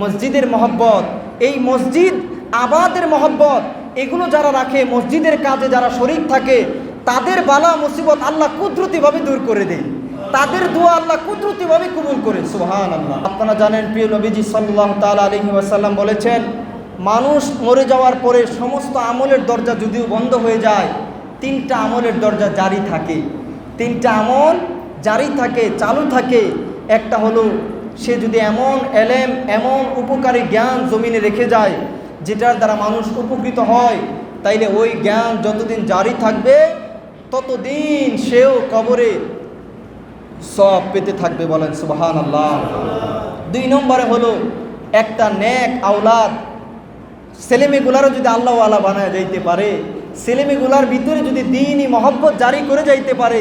মসজিদের মহব্বত, এই মসজিদ আবাদের মহব্বত। এগুলো যারা রাখে, মসজিদের কাজে যারা শরিক থাকে, তাদের বালা, মুসিবত আল্লাহ কুদরতিভাবে দূর করে দেয়। তাদের দোয়া আল্লাহ কুদরতিভাবে কবুল করে সুহান আল্লাহ আপনারা জানেন, প্রিয় নবীজি সাল্লাহ তাল আলহি ওয়াসাল্লাম বলেছেন, মানুষ মরে যাওয়ার পরে সমস্ত আমলের দরজা যদিও বন্ধ হয়ে যায়, তিনটা আমলের দরজা জারি থাকে। তিনটা আমল জারি থাকে, চালু থাকে। একটা হলো সে যদি এমন এলেম, এমন উপকারী জ্ঞান জমিনে রেখে যায়, যেটার দ্বারা মানুষ উপকৃত হয়, তাইলে ওই জ্ঞান যতদিন জারি থাকবে, ততদিন সেও কবরে সব পেতে থাকবে বলেন সুবাহান আল্লাহ দুই নম্বরে হলো, একটা ন্যাক আওলাদ, ছেলেমেয়েগুলারও যদি আল্লাহ আল্লাহ বানায় যাইতে পারে, ছেলেমেয়েগুলার ভিতরে যদি দিনই মহব্বত জারি করে যাইতে পারে,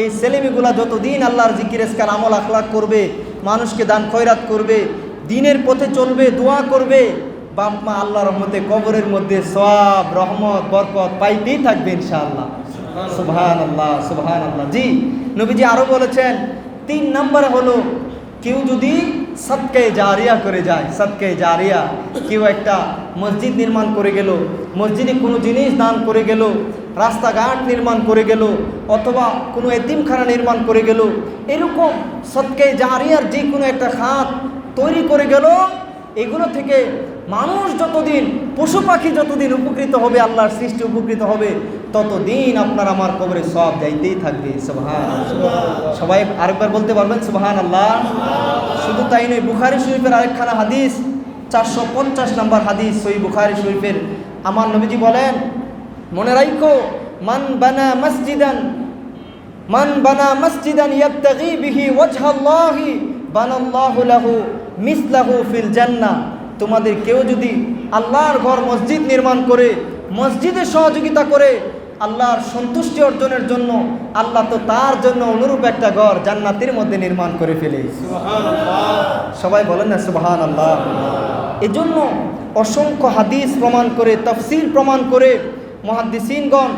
এই ছেলেমেয়েগুলা যতদিন আল্লাহর জিকির এসকার আমল আখলাক করবে মানুষকে দান খয়রাত করবে, দিনের পথে চলবে, দোয়া করবে বাপমা আল্লাহ রহমতে কবরের মধ্যে সব রহমত, বরকত পাইতেই থাকবে ইনশাআল্লাহ। সুবহান আল্লাহ সুবহান আল্লাহ জি, নবীজি আরও বলেছেন, তিন নম্বরে হলো, কেউ যদি সৎকে জারিয়া করে যায় সৎকে জারিয়া। কেউ একটা মসজিদ নির্মাণ করে গেল, মসজিদে কোনো জিনিস দান করে গেল, রাস্তাঘাট নির্মাণ করে গেল, অথবা কোনো এতিমখানা নির্মাণ করে গেল, এরকম সৎকে জারিয়ার যে কোনো একটা খাত তৈরি করে গেল, এগুলো থেকে মানুষ যতদিন পশু পাখি যতদিন উপকৃত হবে, আল্লাহর সৃষ্টি উপকৃত হবে, ততদিন আপনার আমার কবরে সব যাইতেই থাকবে। সুবহান সবাই আরেকবার বলতে পারবেন সুবহান আল্লাহ শুধু তাই নয়, বুখারি শরীফের আরেকখানা হাদিস, চারশো পঞ্চাশ নম্বর হাদিস সই বুখারি শরীফের। আমার নবীজি বলেন, মনে রাখো মান বানা মসজিদান, মান বানা মসজিদান ইয়াবতাগি বিহি ওয়াজহাল্লাহি, বানাল্লাহু লাহু মিসলাহু ফিল জান্নাহ। তোমাদের কেউ যদি আল্লাহর ঘর মসজিদ নির্মাণ করে মসজিদে সহযোগিতা করে আল্লাহর সন্তুষ্টি অর্জনের জন্য আল্লাহ তো তার জন্য অনুরূপ একটা ঘর জান্নাতের মধ্যে নির্মাণ করে ফেলে। সবাই বলেন না সুবাহান আল্লাহ এজন্য অসংখ্য হাদিস প্রমাণ করে তফসিল প্রমাণ করে মহাদ্দিসিনগণ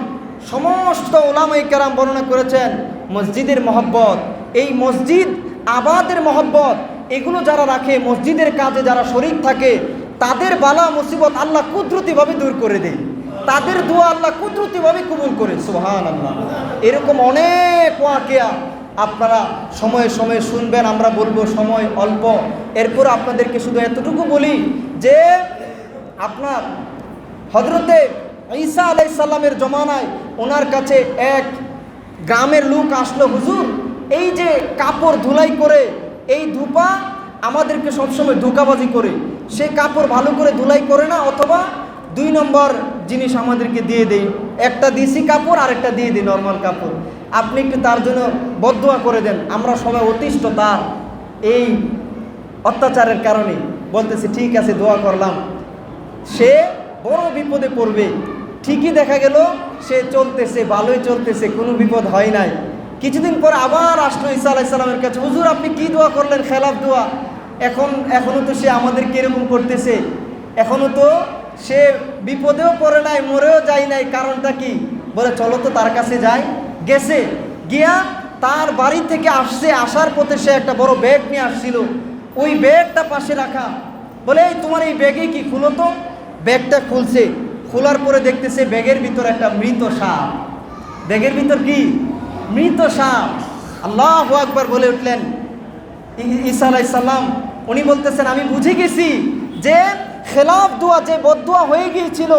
সমস্ত ওলামাই কেরাম বর্ণনা করেছেন মসজিদের মহব্বত। এই মসজিদ আবাদের মহব্বত। এগুলো যারা রাখে, মসজিদের কাজে যারা শরিক থাকে, তাদের বালা, মুসিবত আল্লাহ কুদরতিভাবে দূর করে দেয়। তাদের দোয়া আল্লাহ কুদরতিভাবে কবুল করে সোহান আল্লাহ এরকম অনেক ওয়াকিয়া আপনারা সময়ে সময়ে শুনবেন, আমরা বলব সময় অল্প। এরপর আপনাদেরকে শুধু এতটুকু বলি যে, আপনার হজরতে ঈসা আলাইসাল্লামের জমানায় ওনার কাছে এক গ্রামের লোক আসলো, হুজুর, এই যে কাপড় ধুলাই করে এই ধূপা আমাদেরকে সবসময় ধোকাবাজি করে। সে কাপড় ভালো করে ধুলাই করে না, অথবা দুই নম্বর জিনিস আমাদেরকে দিয়ে দেই। একটা দিছি কাপড় আর একটা দিয়ে দিই নর্মাল কাপড়। আপনি একটু তার জন্য বদুয়া করে দেন। আমরা সবাই অতিষ্ঠ তার এই অত্যাচারের কারণে। বলতেছে, ঠিক আছে, দোয়া করলাম। সে বড় বিপদে পড়বে। ঠিকই দেখা গেল, সে চলতেছে, ভালোই চলতেছে, কোনো বিপদ হয় নাই। কিছুদিন পর আবার আসলো ঈসা আলাইসাল্লামের কাছে, হুজুর, আপনি কি দোয়া করলেন? খেলাফ দোয়া। এখন এখনও তো সে আমাদের কীরকম করতেছে? এখনও তো সে বিপদেও পড়ে নাই, মরেও যায় নাই। কারণটা কি? বলে, চলো তো তার কাছে যাই। গেছে, গিয়া তার বাড়ি থেকে আসছে, আসার পথে সে একটা বড় ব্যাগ নিয়ে আসছিল। ওই ব্যাগটা পাশে রাখা। বলে, এই তোমার এই ব্যাগে কি খুলো তো? ব্যাগটা খুলছে। খোলার পরে দেখতেছে ব্যাগের ভিতর একটা মৃত সাপ। ব্যাগের ভিতর কি? মৃত সাপ। আল্লাহ আকবার বলে উঠলেন ঈসা আলাইসাল্লাম উনি বলতেছেন, আমি বুঝে গেছি যে খেলাফ দোয়া, যে বদুয়া হয়ে গিয়েছিল,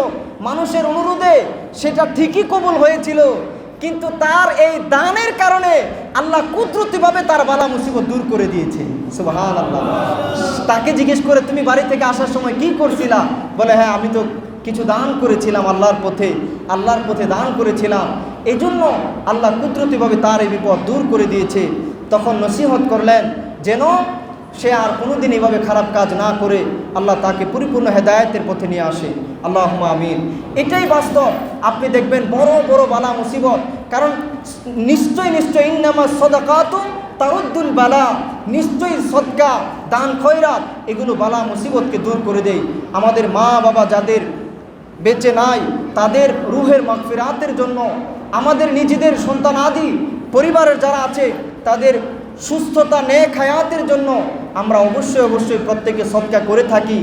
মানুষের অনুরোধে সেটা ঠিকই কবুল হয়েছিল, কিন্তু তার এই দানের কারণে আল্লাহ কুদরতিভাবে তার বালা, মুসিবত দূর করে দিয়েছে। তাকে জিজ্ঞেস করে, তুমি বাড়ি থেকে আসার সময় কি করছিলা? বলে হ্যাঁ আমি তো কিছু দান করেছিলাম আল্লাহর পথে আল্লাহর পথে দান করেছিলাম। এই জন্য আল্লাহ কুদরতিভাবে তার এই বিপদ দূর করে দিয়েছে। তখন নসিহত করলেন যেন সে আর কোনোদিন এভাবে খারাপ কাজ না করে আল্লাহ তাকে পরিপূর্ণ হেদায়তের পথে নিয়ে আসে। আল্লাহ আমিন। এটাই বাস্তব। আপনি দেখবেন বড় বড় বালা মুসিবত। কারণ নিশ্চয় নিশ্চয় ইন্নামা সদাকাত তারুদ্দুল বালা। নিশ্চয়ই সদকা, দান খয়রাত, এগুলো বালা মুসিবতকে দূর করে দেয়। আমাদের মা বাবা যাদের বেঁচে নাই, তাদের রুহের মাগফিরাতের জন্য আমাদের নিজেদের সন্তান আদি পরিবারের যারা আছে, তাদের সুস্থতা নেয় খায়াতের জন্য আমরা অবশ্যই অবশ্যই প্রত্যেকে সৎকা করে থাকি।